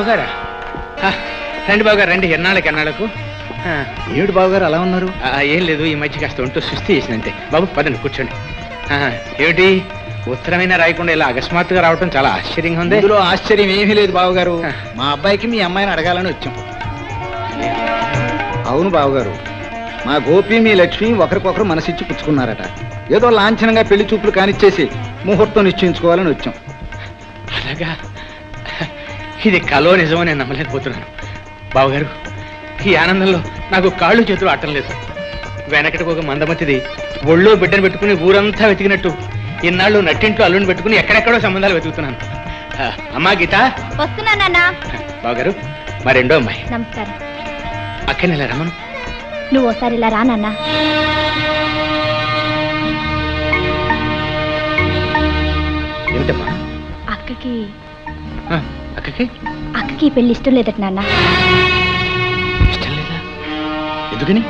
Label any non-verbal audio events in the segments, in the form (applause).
బావగారా? రండి బావగారు రండి. ఎన్నాళ్ళకి ఎన్నాళ్ళకు? ఏమిటి బావగారు అలా ఉన్నారు? ఏం లేదు. ఈ మధ్య కాస్త ఉంటూ సుస్థి చేసినంతే. బాబు పదండి కూర్చోండి. ఏమిటి? ఉత్తరమైనా రాయకుండా ఇలా అకస్మాత్తుగా రావటం చాలా ఆశ్చర్యంగా ఉంది. ఇందులో ఆశ్చర్యం ఏమీ లేదు బావగారు. మా అబ్బాయికి మీ అమ్మాయిని అడగాలని వచ్చాం. అవును బావగారు. మా గోపి మీ లక్ష్మి ఒకరికొకరు మనసిచ్చి పుచ్చుకున్నారట. ఏదో లాంఛనంగా పెళ్ళి చూపులు కానిచ్చేసి ముహూర్తం నిశ్చయించుకోవాలని వచ్చాం. అలాగా? ఇది కలో నిజమో నేను నమ్మలేకపోతున్నాను. బావగారు ఈ ఆనందంలో నాకు కాళ్ళు చేతులు ఆటం లేదు వెనకటికి ఒక మందమతిది ఒళ్ళో బిడ్డను పెట్టుకుని ఊరంతా వెతికినట్టు ఇన్నాళ్ళు నట్టింట్లో అల్లుని పెట్టుకుని ఎక్కడెక్కడో సంబంధాలు వెతుకుతున్నాను. అమ్మా గీత. వస్తున్నానన్నా బావగారు మా రెండో అమ్మాయి. నమస్కారం. అక్కని ఇలా రమ్మను? నువ్వు ఒకసారి ఇలా రా నాన్న. ఏమిటమ్మా? అక్కకి అక్కకి? అక్కకి ఈ పెళ్ళి ఇష్టం లేదట నాన్న. ఇష్టం లేదా? ఎందుకని?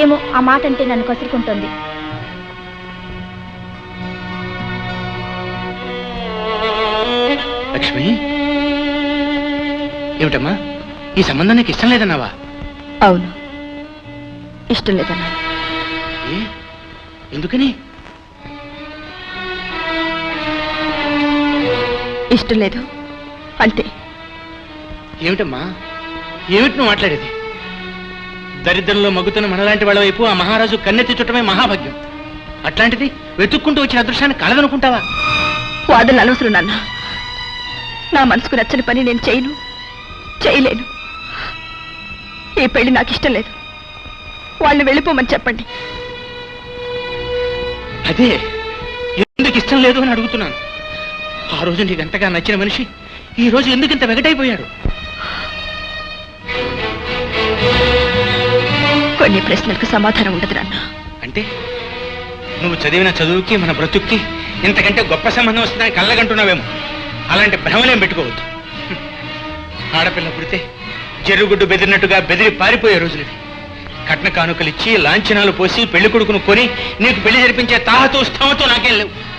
ఏమో ఆ మాట అంటే నన్ను కసురుకుంటుంది. లక్ష్మి? ఏమిటమ్మా? ఈ సంబంధం నీకు ఇష్టం లేదన్నావా? అవును. ఇష్టం లేదన్నా ఏ? ఎందుకని? ఇష్టం లేదు. అంతే. ఏమిటమ్మా? ఏమిటి నువ్వు మాట్లాడేది? దరిద్రంలో మగ్గుతున్న మనలాంటి వాళ్ళ వైపు ఆ మహారాజు కన్నెత్తి చుట్టమే మహాభాగ్యం. అట్లాంటిది వెతుక్కుంటూ వచ్చిన అదృష్టాన్ని కలదనుకుంటావా వాదనలు అనవసరం నాన్న. నా మనసుకు నచ్చని పని నేను చేయను చేయలేను. ఈ పెళ్ళి నాకు ఇష్టం లేదు. వాళ్ళని వెళ్ళిపోమని చెప్పండి. అదే ఎందుకు ఇష్టం లేదు అని అడుగుతున్నాను. ఆ రోజు నీకు అంతగా నచ్చిన మనిషి ఈ రోజు ఎందుకు ఇంత వెగటైపోయాడు కొన్ని ప్రశ్నలకు సమాధానం ఉండదు నాన్న. అంటే? నువ్వు చదివిన చదువుకి మన బ్రతుక్కి ఇంతకంటే గొప్ప సంబంధం వస్తుందని కళ్ళగంటున్నావేమో అలాంటి భ్రమలేం పెట్టుకోవద్దు. ఆడపిల్ల పుడితే జరుగుడ్డు బెదిరినట్టుగా బెదిరి పారిపోయే రోజులు. కట్న కానుకలు ఇచ్చి లాంఛనాలు పోసి పెళ్ళి కొడుకును కొని నీకు పెళ్ళి జరిపించే తాహతో స్థామతో నాకేం లేవు.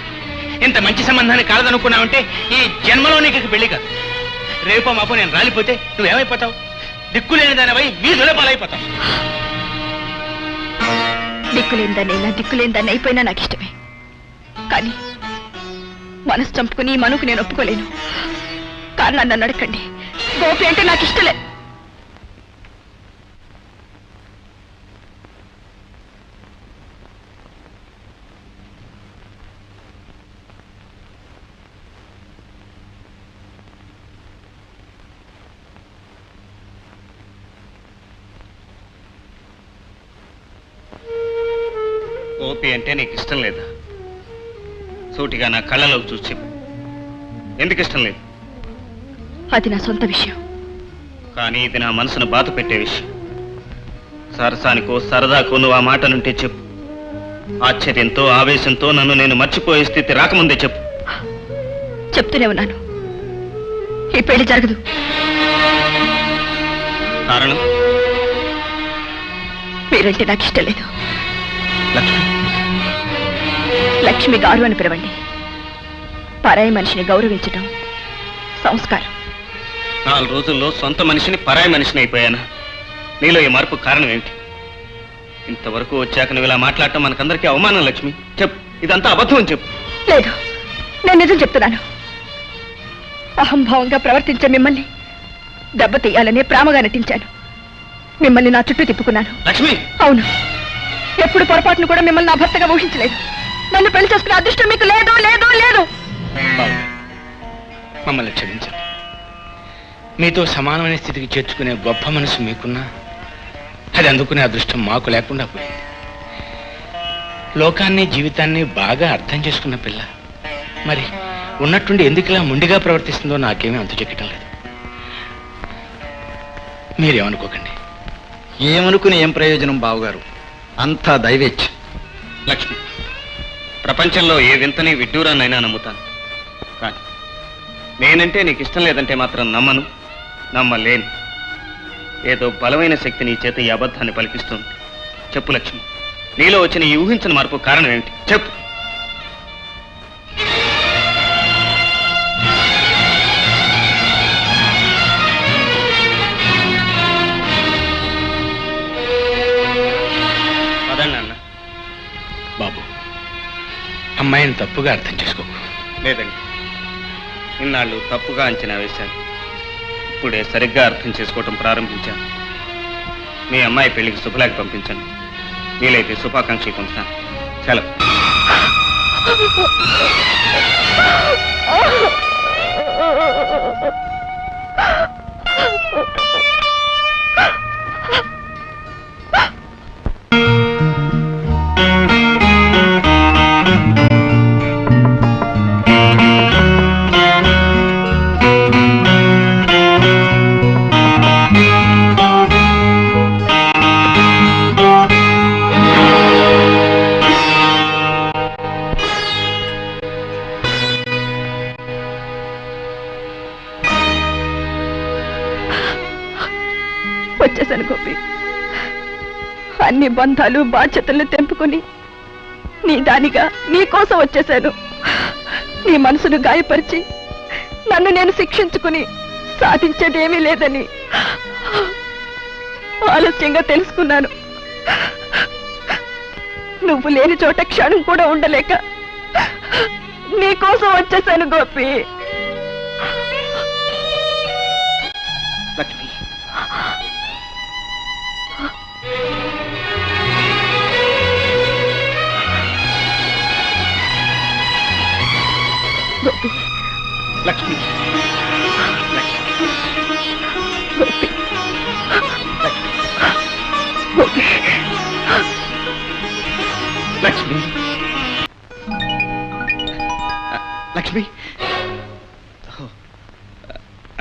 ఇంత మంచి సంబంధాన్ని కాదనుకున్నావంటే ఈ జన్మలో నీకు పెళ్ళి కాదు. రేపో మాపో నేను రాలిపోతే నువ్వేమైపోతావు? దిక్కులేని దానివై వీధుల పాలైపోతావు దిక్కులేందని ఇలా దాన్ని అయిపోయినా నాకు ఇష్టమే. కానీ మనసు చంపుకుని ఈ మనుకు నేను ఒప్పుకోలేను. కారణాన్ని నన్ను అడగండి. గోపి అంటే నాకు ఇష్టలే. అంటే నీకు ఇష్టం లేదా? సూటిగా నా కళ్ళలోకి చూసి చెప్పు. ఎందుకు ఇష్టం లేదు? అది నా సొంత విషయం. కానీ ఇది నా మనసును బాధ పెట్టే విషయం. సరసానికో సరదాకో నువ్వు ఆ మాట నుంటే చెప్పు. ఆశ్చర్యంతో ఆవేశంతో నన్ను నేను మర్చిపోయే స్థితి రాకముందే చెప్పు. చెప్తూనే ఉన్నాను. ఈ పెళ్ళి జరగదు. కారణం? మీరంటే నాకు ఇష్టం లేదు. లక్ష్మి. లక్ష్మి గారు అని పిలవండి. పరాయి మనిషిని గౌరవించడం సంస్కారం. నాలుగు రోజుల్లో సొంత మనిషిని పరాయి మనిషిని అయిపోయాను? నీలో ఈ మార్పు కారణం ఏమిటి? ఇంతవరకు వచ్చాక నువ్వు ఇలా మాట్లాడటం మనకందరికీ అవమానం లక్ష్మి. చెప్పు. ఇదంతా అబద్ధం అని చెప్పు. లేదు. నేను నిజం చెప్తున్నాను. అహంభావంగా ప్రవర్తించే మిమ్మల్ని దెబ్బతీయాలనే ప్రేమగా నటించాను. మిమ్మల్ని నా చుట్టూ తిప్పుకున్నాను. లక్ష్మి! అవును. ఎప్పుడు పొరపాటును కూడా మిమ్మల్ని నా భర్తగా ఊహించలేదు. నన్ను పెళ్ళి చేసుకునే అదృష్టం మీకు లేదు లేదు లేదు. బాగుంది మమ్మల్ని క్షమించండి. మీతో సమానమైన స్థితికి చేర్చుకునే గొప్ప మనసు మీకున్నా అది అందుకునే అదృష్టం మాకు లేకుండా పోయింది. లోకాన్ని జీవితాన్ని బాగా అర్థం చేసుకున్న పిల్ల. మరి ఉన్నట్టుండి ఎందుకు ఇలా ముండిగా ప్రవర్తిస్తుందో నాకేమీ అంతు చెక్కటం లేదు. మీరేమనుకోకండి. ఏమనుకుని ఏం ప్రయోజనం బావగారు? అంతా దైవేచ్ఛ. లక్ష్మి. ప్రపంచంలో ఏ వింతని విడ్డూరాన్నైనా నమ్ముతాను. కానీ నేనంటే నీకు ఇష్టం లేదంటే మాత్రం నమ్మను నమ్మలేను. ఏదో బలమైన శక్తి నీ చేత ఈ అబద్ధాన్ని పలికిస్తుంది. చెప్పు లక్ష్మి నీలో వచ్చిన ఈ ఊహించిన మార్పు కారణం ఏమిటి? చెప్పు. అమ్మాయిని తప్పుగా అర్థం చేసుకోకు. లేదండి. ఇన్నాళ్ళు తప్పుగా అంచనా వేశాను. ఇప్పుడే సరిగ్గా అర్థం చేసుకోవటం ప్రారంభించాను. మీ అమ్మాయి పెళ్ళికి శుభలేఖ పంపించండి. వీలైతే శుభాకాంక్షలు పంపుతాను సెలవు. వచ్చేసాను గోపి. అన్ని బంధాలు బాధ్యతలు తెంపుకుని నీ దానిగా నీ కోసం వచ్చేసాను నీ మనసును గాయపరిచి నన్ను నేను శిక్షించుకుని సాధించేదేమీ లేదని ఆలస్యంగా తెలుసుకున్నాను. నువ్వు లేని చోట క్షణం కూడా ఉండలేక నీకోసం వచ్చేసాను గోపి. లక్ష్మి. లక్ష్మి. లక్ష్మి.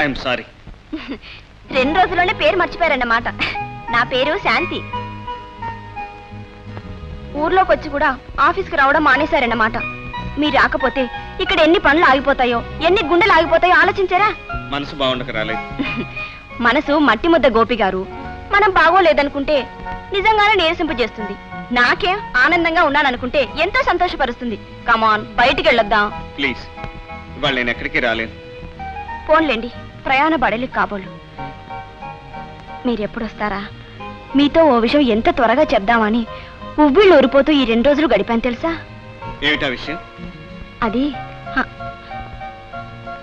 I'm sorry. రెండు రోజుల్లోనే పేరు మర్చిపోయారన్నమాట. నా పేరు శాంతి. ఊర్లోకి వచ్చి కూడా ఆఫీస్కి రావడం మానేశారన్నమాట. మీరు రాకపోతే ఇక్కడ ఎన్ని పనులు ఆగిపోతాయో ఎన్ని గుండెలు ఆగిపోతాయో ఆలోచించారా? మనసు బాగుండక రాలేదు (laughs) మనసు మట్టి ముద్ద గోపి గారు. మనం బాగోలేదనుకుంటే నిజంగానే నీరసింపు చేస్తుంది. నాకేం ఆనందంగా ఉన్నాననుకుంటే ఎంతో సంతోషపరుస్తుంది. కమాన్ బయటికి వెళ్ళొద్దాం. ప్లీజ్ ఇవాళ నేను ఎక్కడికి రాలేను. ఫోన్లేండి ప్రయాణ బడలి కాబోలు. మీరెప్పుడొస్తారా? మీతో ఓ విషయం ఎంత త్వరగా చెప్దామని ఉవ్విళ్ళు ఊరిపోతూ ఈ రెండు రోజులు గడిపాను తెలుసా? ఏమిటా విషయం? అది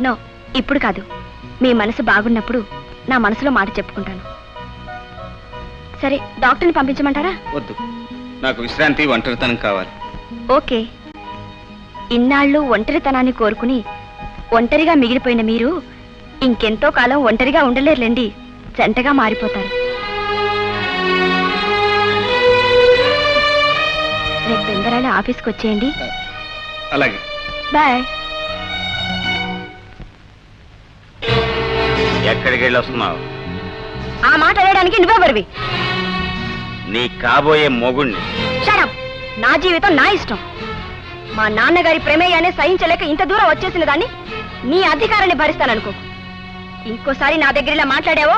నో ఇప్పుడు కాదు. మీ మనసు బాగున్నప్పుడు నా మనసులో మాట చెప్పుకుంటాను. సరే డాక్టర్ని పంపించమంటారా? వద్దు. నాకు విశ్రాంతి ఒంటరితనం కావాలి. ఓకే. ఇన్నాళ్ళు ఒంటరితనాన్ని కోరుకుని ఒంటరిగా మిగిలిపోయిన మీరు ఇంకెంతో కాలం ఒంటరిగా ఉండలేరులేండి. జంటగా మారిపోతారు. ఆఫీస్కి వచ్చేయండి అలాగే. బాయ్. ఎక్కడికి వెళ్ళి వస్తున్నావు ఆ మాట అడగడానికి నువ్వెవరివి నీ కాబోయే మొగుణ్ణి. షడప్ నా జీవితం నా ఇష్టం. మా నాన్నగారి ప్రమేయాన్ని సహించలేక ఇంత దూరం వచ్చేసిన దాన్ని నీ అధికారాన్ని భరిస్తాననుకో. ఇంకోసారి నా దగ్గర ఇలా మాట్లాడావో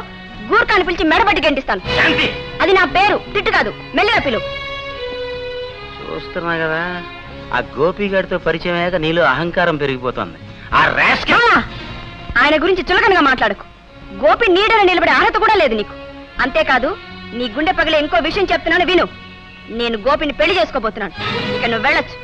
గూర్ఖాన్ని పిలిచి మెడబట్టి గంటిస్తాను. శాంతి! అది నా పేరు తిట్టు కాదు. మెల్లిగా పిలు. చూస్తున్నా కదా ఆ గోపిగాడితో పరిచయం అయ్యాక నీలో అహంకారం పెరిగిపోతుంది. ఆ రేస్కెల్! ఆయన గురించి చులకనగా మాట్లాడకు. గోపి నీడన నిలబడే అర్హత కూడా లేదు నీకు. అంతేకాదు నీ గుండె పగిలే ఇంకో విషయం చెప్తున్నాను విను. నేను గోపిని పెళ్ళి చేసుకోబోతున్నాను. ఇక నువ్వు వెళ్ళొచ్చు.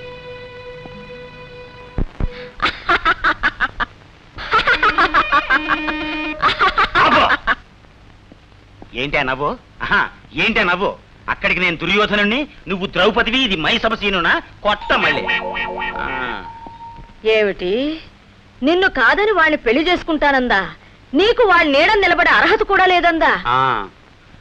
ఏంటి ఆ నవ్వు? ఆహా, ఏంటి ఆ నవ్వు? అక్కడికి నేను దుర్యోధనుణ్ణి నువ్వు ద్రౌపదివి ఇది మై సభసీనునా కొట్ట మళ్ళీ. ఆ, ఏమిటి? నిన్ను కాదని వాణ్ణి పెళ్ళి చేసుకుంటానందా? నీకు వాడి నీడ నిలబడే అర్హత కూడా లేదందా? ఆ,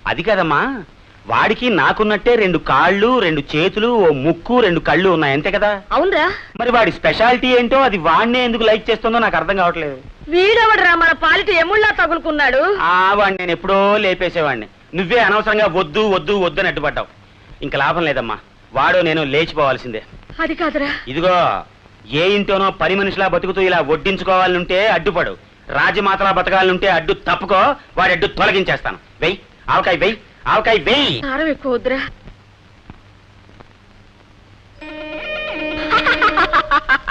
అది కదమ్మా. వాడికి నాకున్నట్టే రెండు కాళ్ళు రెండు చేతులు ఓ ముక్కు రెండు కళ్ళు ఉన్నాయి అంతే కదా? అవునరా. మరి వాడి స్పెషాలిటీ ఏంటో అది వాడినే ఎందుకు లైక్ చేస్తుందో నాకు అర్థం కావట్లేదు. వీడెవడరా మన పాలిట ఎముళ్ళా తగులుకున్నాడు? ఆ వాడిని నేను ఎప్పుడో లేపేసేవాడిని నువ్వే అనవసరంగా వద్దు వద్దు వద్దు అని అడ్డుపడ్డావు. ఇంకా లాభం లేదమ్మా. వాడు నేను లేచిపోవాల్సిందే. అది కాదురా. ఇదిగో ఏ ఇంటోనో పని మనిషిలా బతుకుతూ ఇలా వడ్డించుకోవాలనుంటే అడ్డుపడు. రాజమాతలా బతకాలనుంటే అడ్డు తప్పుకో వాడి అడ్డు తొలగించేస్తాను. వెయ్యి ఆవకాయ వెయ్యి ఆవకాయ వెయ్యి కారం ఎక్కువ వద్దురా. (laughs)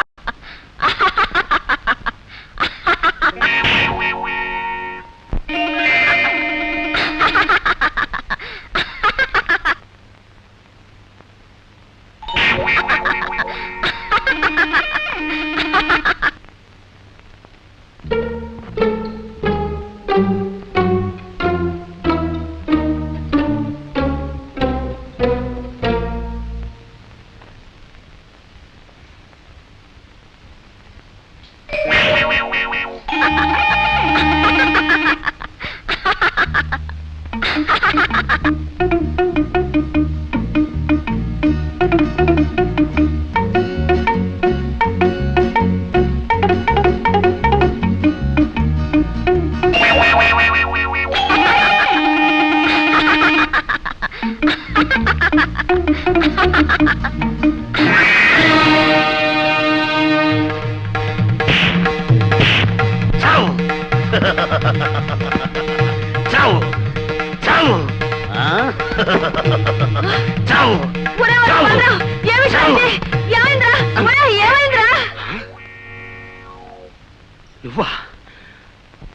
నువ్వా?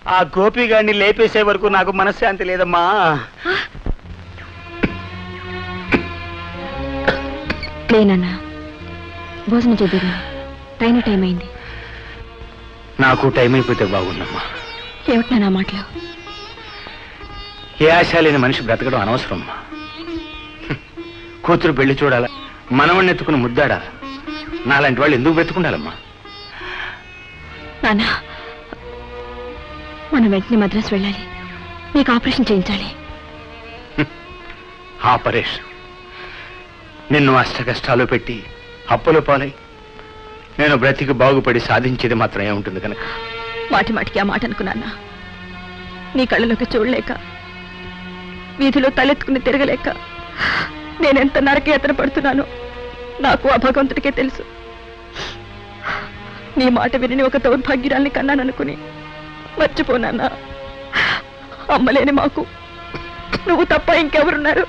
ఆ గోపిగాడిని లేపేసే వరకు నాకు మనశ్శాంతి లేదమ్మా. లేనన్నా. భోజనం చేద్దాం ట్రైన్ టైం అయింది. నాకు టైం అయిపోతే బాగుందమ్మా ఏమిటి నా మాటలు? ఏ ఆశ లేని మనిషి బ్రతకడం అనవసరం అమ్మా హ్మ్. కూతురు పెళ్ళి చూడాలా? మనవణ్ణి ఎత్తుకుని ముద్దాడాలా నాలాంటి వాళ్ళు ఎందుకు బ్రతుకుండాలమ్మా నాన్న మనం వెంటనే మద్రాసు వెళ్ళాలి. నీకు ఆపరేషన్ చేయించాలి. ఆపరేషన్. నిన్ను అష్ట కష్టాలు పెట్టి అప్పులు పాలై నేను బ్రతికి బాగుపడి సాధించేది మాత్రం ఏముంటుంది కనుక? మాటి మాటికి ఆ మాట అనుకున్నానా నీ కళ్ళలోకి చూడలేక వీధిలో తలెత్తుకుని తిరగలేక నేనెంత నరకయాతన పడుతున్నానో నాకు ఆ భగవంతుడికే తెలుసు. నీ మాట విని ఒక దౌర్భాగ్యురాల్ని కన్నాననుకుని మర్చిపోనన్నా. అమ్మలేని మాకు. నువ్వు తప్ప ఇంకెవరున్నారు?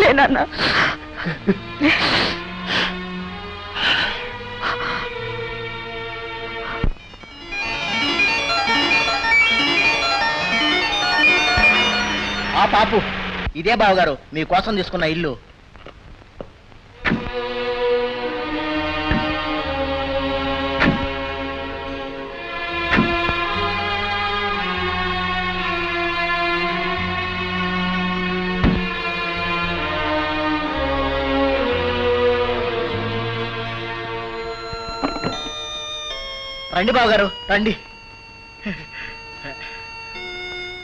లేనన్నా. ఆ పాపు. ఇదే బావగారు మీకోసం తీసుకున్న ఇల్లు. రండి బావగారు రండి.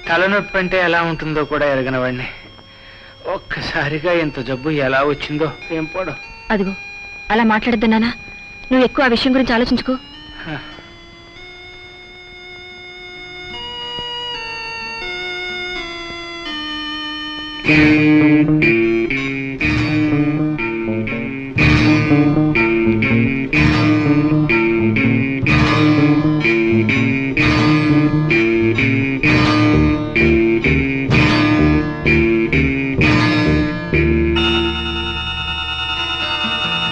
తలనొప్పి అంటే ఎలా ఉంటుందో కూడా ఎరగనవాడిని ఒక్కసారిగా ఇంత జబ్బు ఎలా వచ్చిందో? ఏం పోవడం అదిగో అలా మాట్లాడద్దు నాన్న నువ్వు ఎక్కువ ఆ విషయం గురించి ఆలోచించుకో.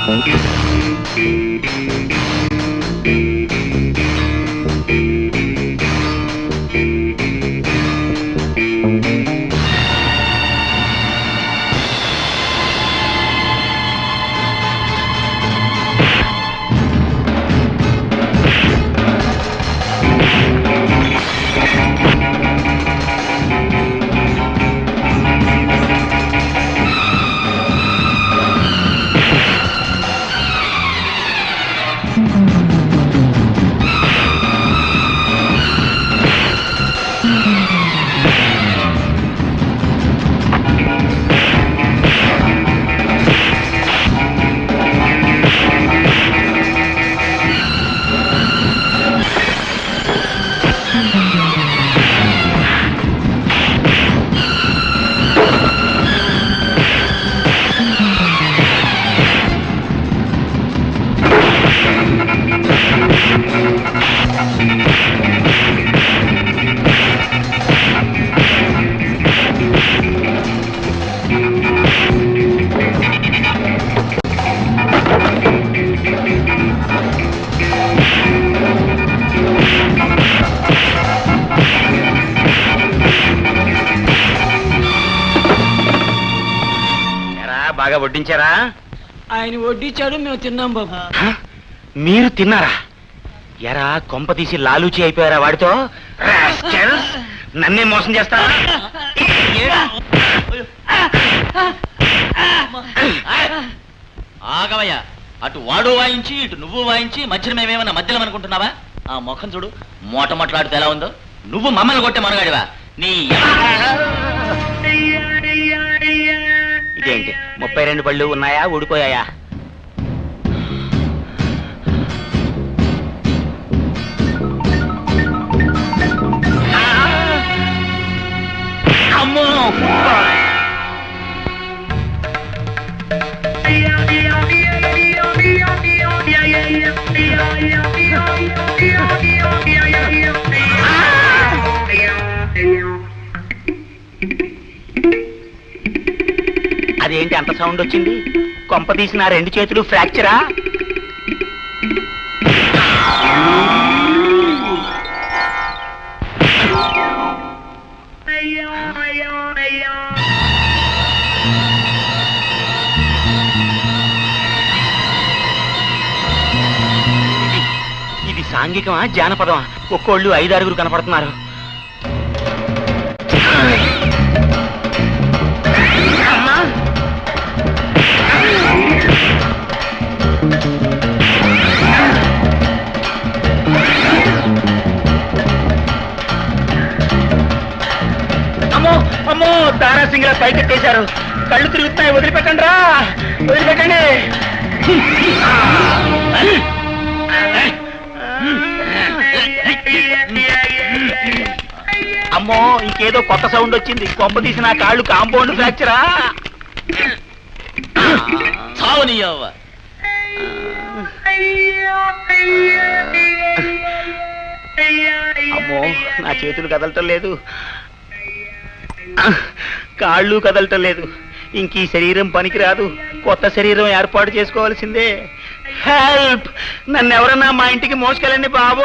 ఎరా బాగా వడ్డించారా ఆయన వడ్డించాడు మేము తిన్నాం బాబు. హ? మీరు తిన్నారా? ఎరా కొంప తీసి లాలూచి అయిపోయారా వాడితో! నన్నే మోసం చేస్తారా ఆగవయ్యా అటు వాడు వాయించి ఇటు నువ్వు వాయించి మధ్యన మేమేమన్నా మధ్యలో అనుకుంటున్నావా? ఆ ముఖం చూడు మోట మొట్లాడితే ఎలా ఉందో? నువ్వు మమ్మల్ని కొట్టే మనగాడివా? నీ ఇదేంటి? ముప్పై రెండు పళ్ళు ఉన్నాయా? ఊడిపోయాయా? అమ్మో! అదేంటి అంత సౌండ్ వచ్చింది? కొంప తీసిన రెండు చేతులు ఫ్రాక్చరా ఇది సాంఘికమా జానపదమా? ఒక్కోళ్ళు ఐదారుగురు కనపడుతున్నారు. అమ్మో దారా సింగ్ల పైకెట్టేశారు కళ్ళు తిరుగుతున్నాయి వదిలిపెట్టండి రా వదిలిపెట్టండి. అమ్మో ఇంకేదో కొత్త సౌండ్ వచ్చింది. కొంప తీసి నా కాళ్ళు కాంపౌండ్ ఫ్రాక్చరా? చావనీయవ్వ అమ్మో నా చేతులు కదలటం లేదు. కాళ్ళు కదలటం లేదు. ఇంక ఈ శరీరం పనికిరాదు. కొత్త శరీరం ఏర్పాటు చేసుకోవాల్సిందే. హెల్ప్ నన్ను ఎవరన్నా మా ఇంటికి మోసుకెళ్ళండి బాబో.